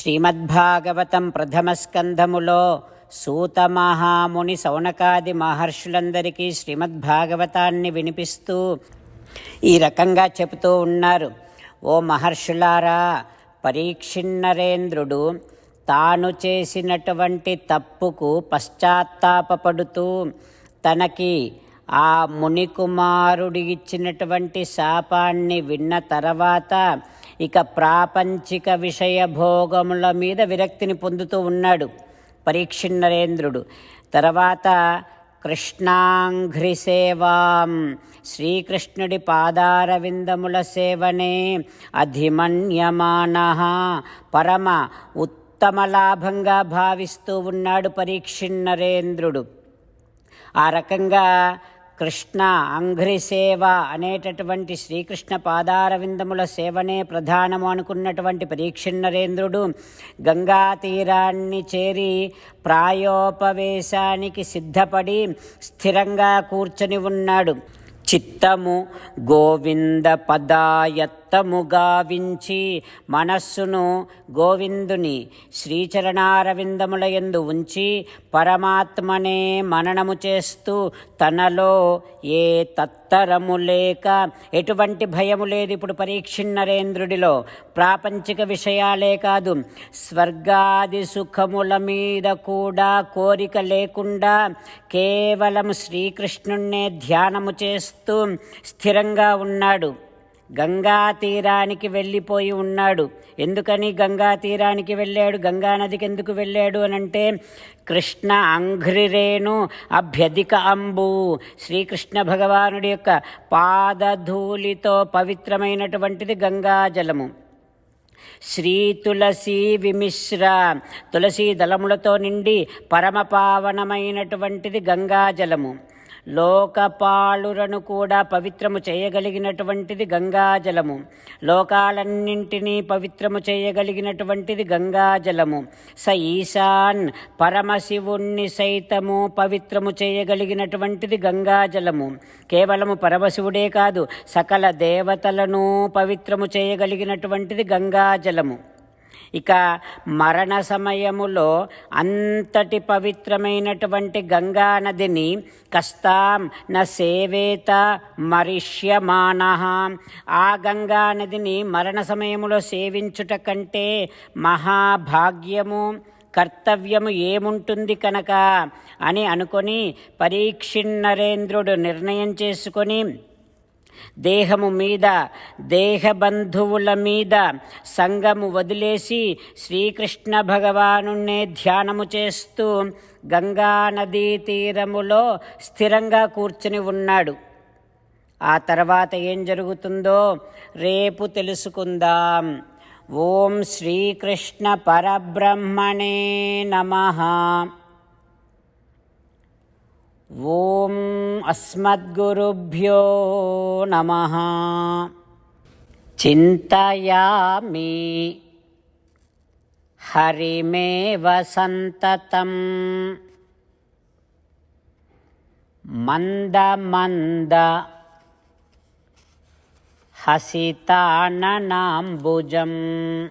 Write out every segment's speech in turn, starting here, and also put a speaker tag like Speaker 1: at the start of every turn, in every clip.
Speaker 1: శ్రీమద్భాగవతం ప్రథమస్కంధములో సూత మహాముని సౌనకాది మహర్షులందరికీ శ్రీమద్భాగవతాన్ని వినిపిస్తూ ఈ రకంగా చెబుతూ ఉన్నారు. ఓ మహర్షులారా పరీక్షిన్నరేంద్రుడు తాను చేసినటువంటి తప్పుకు పశ్చాత్తాపపడుతూ తనకి ఆ మునికుమారుడి ఇచ్చినటువంటి శాపాన్ని విన్న తర్వాత ఇక ప్రాపంచిక విషయ భోగముల మీద విరక్తిని పొందుతూ ఉన్నాడు పరీక్షిన్నరేంద్రుడు తర్వాత కృష్ణాంఘ్రి సేవాం శ్రీకృష్ణుడి పాదారవిందముల సేవనే అధిమన్యమాన. పరమ ఉత్తమ లాభంగా భావిస్తూ ఉన్నాడు పరీక్షిన్నరేంద్రుడు ఆ రకంగా కృష్ణ అంఘ్రి సేవ అనేటటువంటి శ్రీకృష్ణ పాదారవిందముల సేవనే ప్రధానము అనుకున్నటువంటి పరీక్షణరేంద్రుడు గంగా తీరాన్ని చేరి ప్రాయోపవేశానికి సిద్ధపడి స్థిరంగా కూర్చొని ఉన్నాడు. చిత్తము గోవింద పదాయత్ గావించి మనస్సును గోవిందుని శ్రీచరణారవిందముల యందు ఉంచి పరమాత్మనే మననము చేస్తూ తనలో ఏ తత్తరము లేక ఎటువంటి భయము లేదు. ఇప్పుడు పరీక్షిన్నరేంద్రుడిలో ప్రాపంచిక విషయాలే కాదు. స్వర్గాది సుఖముల మీద కూడా కోరిక లేకుండా కేవలం శ్రీకృష్ణుణ్ణే ధ్యానము చేస్తూ స్థిరంగా ఉన్నాడు. గంగా తీరానికి వెళ్ళిపోయి ఉన్నాడు. ఎందుకని గంగా తీరానికి వెళ్ళాడు? గంగా నదికి ఎందుకు వెళ్ళాడు అని అంటే కృష్ణ అంఘ్రిరేణు అభ్యధిక అంబు. శ్రీకృష్ణ భగవానుడి యొక్క పాదధూళితో పవిత్రమైనటువంటిది గంగాజలము శ్రీ తులసి విమిశ్ర. తులసి దళములతో నిండి పరమపావనమైనటువంటిది గంగాజలము లోకపాలురను కూడా పవిత్రము చేయగలిగినటువంటిది గంగాజలము. లోకాలన్నింటినీ పవిత్రము చేయగలిగినటువంటిది గంగాజలము. స ఈశాన్ పరమశివుణ్ణి సైతము పవిత్రము చేయగలిగినటువంటిది గంగాజలము. కేవలము పరమశివుడే కాదు సకల దేవతలను పవిత్రము చేయగలిగినటువంటిది గంగాజలము. ఇక మరణ సమయములో అంతటి పవిత్రమైనటువంటి గంగా నదిని కస్తాం న సేవేత మరిష్యమాన. ఆ గంగా నదిని మరణ సమయములో సేవించుట కంటే మహాభాగ్యము కర్తవ్యము ఏముంటుంది కనుక అని అనుకొని పరీక్షిన్నరేంద్రుడు నిర్ణయం చేసుకొని దేహము మీద దేహబంధువుల మీద సంగము వదిలేసి శ్రీకృష్ణ భగవానుణ్ణే ధ్యానము చేస్తూ గంగా నదీ తీరములో స్థిరంగా కూర్చుని ఉన్నాడు. ఆ తర్వాత ఏం జరుగుతుందో రేపు తెలుసుకుందాం. ఓం శ్రీకృష్ణ పరబ్రహ్మణే నమ. ఓం अस्मद्गुरुभ्यो नमः। चिन्तयामि। हरिमेव सन्ततं मन्दमन्द हसिताननाम्बुजम्।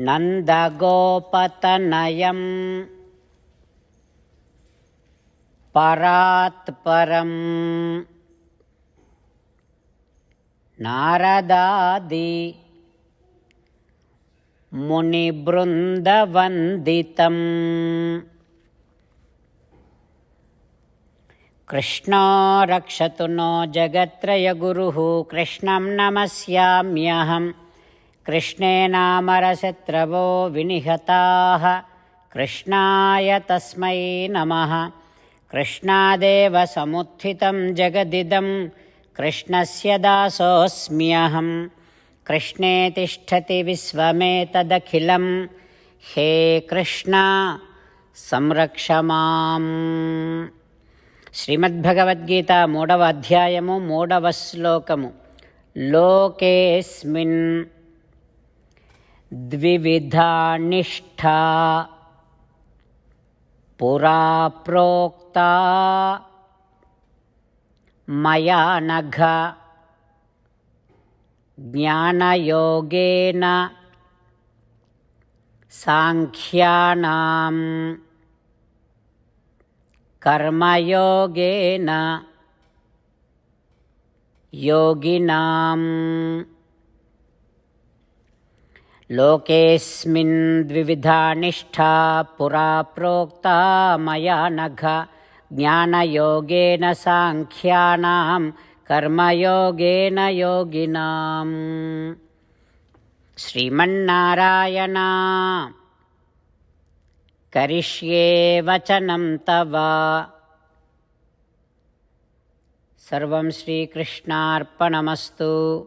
Speaker 1: नन्दगोपतनयम्। నందగోపతనయం పరాత్ పరం. నారదాది మునిబృందవందితం కృష్ణో రక్షతు నో జగత్రయగురుः కృష్ణం నమస్యామ్యహం. కృష్ణే నామరశత్రవో వినిహతాः. కృష్ణాయ తస్మై నమః. కృష్ణాదేవ సముత్థితం జగదిదం కృష్ణస్య దాసోऽస్మ్యహం కృష్ణే తిష్టతి విశ్వమేతదఖిలం. హే కృష్ణ సంరక్ష మాం. శ్రీమద్భగవద్గీత మూడవ అధ్యాయము మూడవ శ్లోకము. లోకేస్మిన్ ద్వివిధా నిష్ఠా पुरा प्रोक्ता। मया नघ। ज्ञानयोगेन। साङ्ख्यानां कर्मयोगेन। योगिनाम्। लोकेऽस्मिन् द्विविधा निष्ठा पुरा प्रोक्ता मया नघ। ज्ञानयोगेन साङ्ख्यानां कर्मयोगेन योगिनाम्। श्रीमन्नारायणां करिष्ये वचनं तव। सर्वं श्रीकृष्णार्पणमस्तु।